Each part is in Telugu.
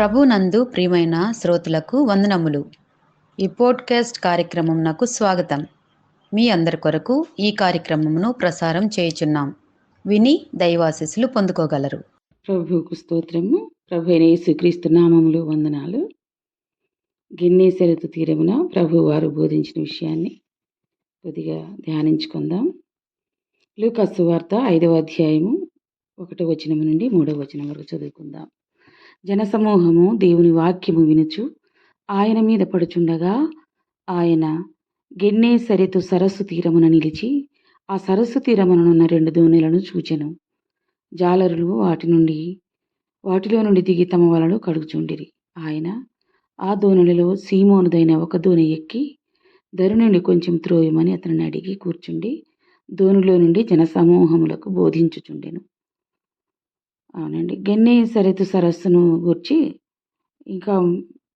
ప్రభునందు ప్రియమైన శ్రోతలకు వందనములు. ఈ పోడ్కాస్ట్ కార్యక్రమంనకు స్వాగతం. మీ అందరి కొరకు ఈ కార్యక్రమమును ప్రసారం చేయుచున్నాం. విని దైవాశీస్సులు పొందుకోగలరు. ప్రభుకు స్తోత్రము. ప్రభు అయిన యేసుక్రీస్తు నామములు వందనాలు. గిన్నెసెరతు తీరమున ప్రభు వారు బోధించిన విషయాన్ని కొద్దిగా ధ్యానించుకుందాం. లూకస్సు వార్త ఐదవ అధ్యాయము ఒకటో వచనము నుండి మూడవ వచనం వరకు చదువుకుందాం. జనసమూహము దేవుని వాక్యము వినుచు. ఆయన మీద పడుచుండగా ఆయన గెన్నేసరెతు సరస్సు తీరమున నిలిచి ఆ సరస్సు తీరముననున్న రెండు దోణులను చూచెను. జాలరులు వాటి నుండి వాటిలో నుండి దిగి తమ వలలు కడుగుచుండిరి. ఆయన ఆ దోణులలో సీమోనుదైన ఒక దోణి ఎక్కి ధరు నుండి కొంచెం త్రోయమని అతనిని అడిగి కూర్చుండి దోణిలో నుండి జనసమూహములకు బోధించుచుండెను. అవునండి. గెన్నె సరితు సరస్సును గూర్చి ఇంకా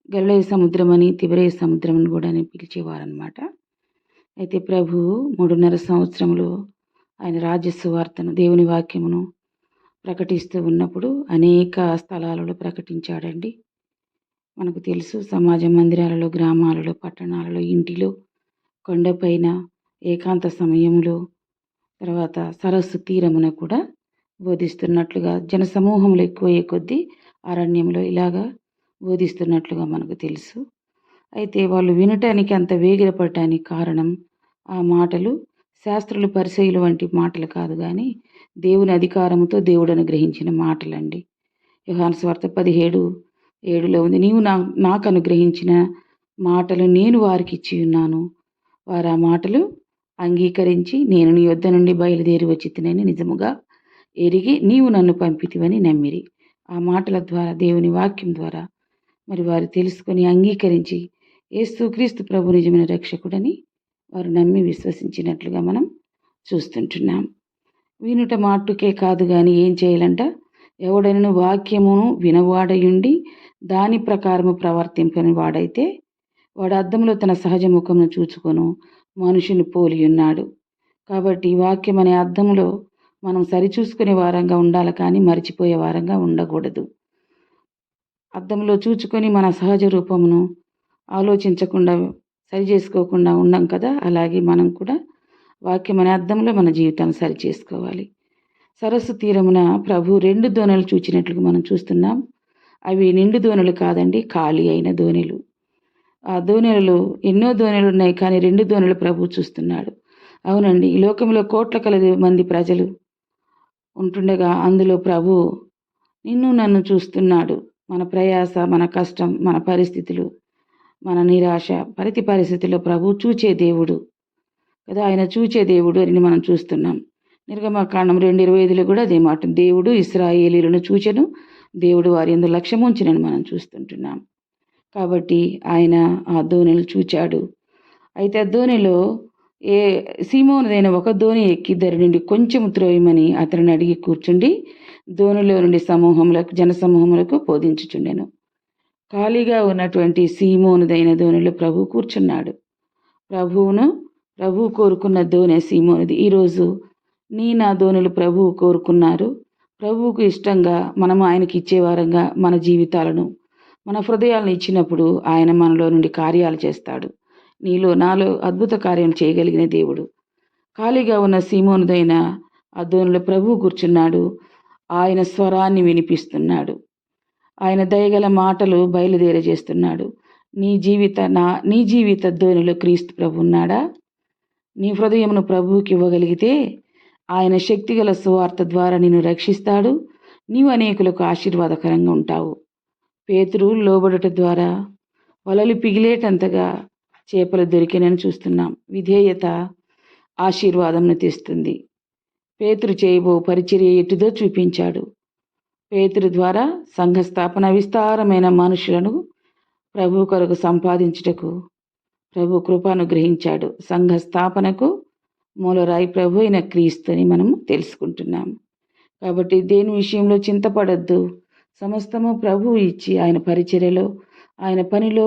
గెల్లే సముద్రం అని తిబరే సముద్రం అని కూడా పిలిచేవారనమాట అయితే ప్రభు మూడున్నర సంవత్సరములు ఆయన రాజ్య సువార్తను దేవుని వాక్యమును ప్రకటిస్తూ ఉన్నప్పుడు అనేక స్థలాలలో ప్రకటించాడండి. మనకు తెలుసు సమాజ మందిరాలలో గ్రామాలలో పట్టణాలలో ఇంటిలో కొండపైన ఏకాంత సమయంలో తర్వాత సరస్సు తీరమున కూడా బోధిస్తున్నట్లుగా జనసమూహములు ఎక్కువయ్యే కొద్దీ అరణ్యంలో ఇలాగా బోధిస్తున్నట్లుగా మనకు తెలుసు. అయితే వాళ్ళు వినటానికి అంత వేగిరపడటానికి కారణం ఆ మాటలు శాస్త్రులు పరిచయులు వంటి మాటలు కాదు కానీ దేవుని అధికారంతో దేవుడు అనుగ్రహించిన మాటలండి. యుహాన్ స్వార్థ పదిహేడు ఏడులో ఉంది నీవు నా నాకు అనుగ్రహించిన మాటలు నేను వారికి ఇచ్చి ఉన్నాను. వారు ఆ మాటలు అంగీకరించి నేను నీ యొద్ద నుండి బయలుదేరి వచ్చి తినని నిజముగా ఎరిగి నీవు నన్ను పంపితివని నమ్మిరి. ఆ మాటల ద్వారా దేవుని వాక్యం ద్వారా మరి వారు తెలుసుకొని అంగీకరించి ఏసుక్రీస్తు ప్రభు నిజమైన రక్షకుడని వారు నమ్మి విశ్వసించినట్లుగా మనం చూస్తుంటున్నాం. వినుట మాటుకే కాదు కానీ ఏం చేయాలంట? ఎవడైనా వాక్యమును వినవాడయుండి దాని ప్రకారము ప్రవర్తింపని వాడైతే వాడు అద్దంలో తన సహజ ముఖమును చూచుకొను మనుషుని పోలి ఉన్నాడు కాబట్టి వాక్యం అనే అద్దంలో మనం సరిచూసుకునే వారంగా ఉండాలి కానీ మర్చిపోయే వారంగా ఉండకూడదు. అద్దంలో చూచుకొని మన సహజ రూపమును ఆలోచించకుండా సరి చేసుకోకుండా ఉండం కదా అలాగే మనం కూడా వాక్యం అనే అర్థంలో మన జీవితాన్ని సరి చేసుకోవాలి. సరస్సు తీరమున ప్రభు రెండు దోణలు చూచినట్లుగా మనం చూస్తున్నాం. అవి నిండు దోణలు కాదండి ఖాళీ అయిన దోణెలు ఆ దోణెలలో ఎన్నో దోణులు ఉన్నాయి కానీ రెండు దోణెలు ప్రభు చూస్తున్నాడు. అవునండి ఈ లోకంలో కోట్ల కొలది మంది ప్రజలు ఉంటుండగా అందులో ప్రభు నిన్ను నన్ను చూస్తున్నాడు. మన ప్రయాస మన కష్టం మన పరిస్థితులు మన నిరాశ ప్రతి పరిస్థితిలో ప్రభు చూచే దేవుడు కదా. ఆయన చూచే దేవుడు అని మనం చూస్తున్నాం. నిర్గమకాండం రెండు ఇరవై ఐదులో కూడా అదే మాట దేవుడు ఇస్రాయేలీలను చూచెను దేవుడు వారి ఎందు లక్ష్యం ఉంచినని మనం చూస్తుంటున్నాం. కాబట్టి ఆయన ఆ ధోనిలు చూచాడు. అయితే ఆ ధోనిలో ఏ సీమోనదైన ఒక ధోని ఎక్కి దరి నుండి కొంచెం త్రోయమని అతనిని అడిగి కూర్చుండి ధోనిలో నుండి సమూహములకు జనసమూహములకు బోధించుచుండెను. ఖాళీగా ఉన్నటువంటి సీమోనుదైన దోణిలో ప్రభు కూర్చున్నాడు. ప్రభువును ప్రభు కోరుకున్న ధోని సీమోనిది. ఈరోజు నీ నా దోణులు ప్రభువు కోరుకున్నారు. ప్రభువుకు ఇష్టంగా మనం ఆయనకి ఇచ్చేవారంగా మన జీవితాలను మన హృదయాలను ఇచ్చినప్పుడు ఆయన మనలో నుండి కార్యాలు చేస్తాడు. నీలో నాలో అద్భుత కార్యం చేయగలిగిన దేవుడు. ఖాళీగా ఉన్న సీమోనుదైన అద్దోనులో ప్రభు కూర్చున్నాడు. ఆయన స్వరాన్ని వినిపిస్తున్నాడు. ఆయన దయగల మాటలు బయలుదేరజేస్తున్నాడు నీ జీవిత నా నీ జీవిత ధోనిలో క్రీస్తు ప్రభు ఉన్నాడా? నీ హృదయమును ప్రభువుకి ఇవ్వగలిగితే ఆయన శక్తిగల సువార్త ద్వారా నిన్ను రక్షిస్తాడు. నీవు అనేకులకు ఆశీర్వాదకరంగా ఉంటావు. పేతురు లోబడుట ద్వారా వలలు పిగిలేటంతగా చేపలు దొరికినని చూస్తున్నాం. విధేయత ఆశీర్వాదంను తెస్తుంది. పేతురు చేయబో పరిచర్య ఎటుదో చూపించాడు. పేతురు ద్వారా సంఘ స్థాపన విస్తారమైన మనుషులను ప్రభు కొరకు సంపాదించుటకు ప్రభు కృపను గ్రహించాడు సంఘ స్థాపనకు మూలరాయి ప్రభు అయిన క్రీస్తుని మనం తెలుసుకుంటున్నాం. కాబట్టి దేని విషయంలో చింతపడద్దు. సమస్తము ప్రభు ఇచ్చి ఆయన పరిచర్యలో ఆయన పనిలో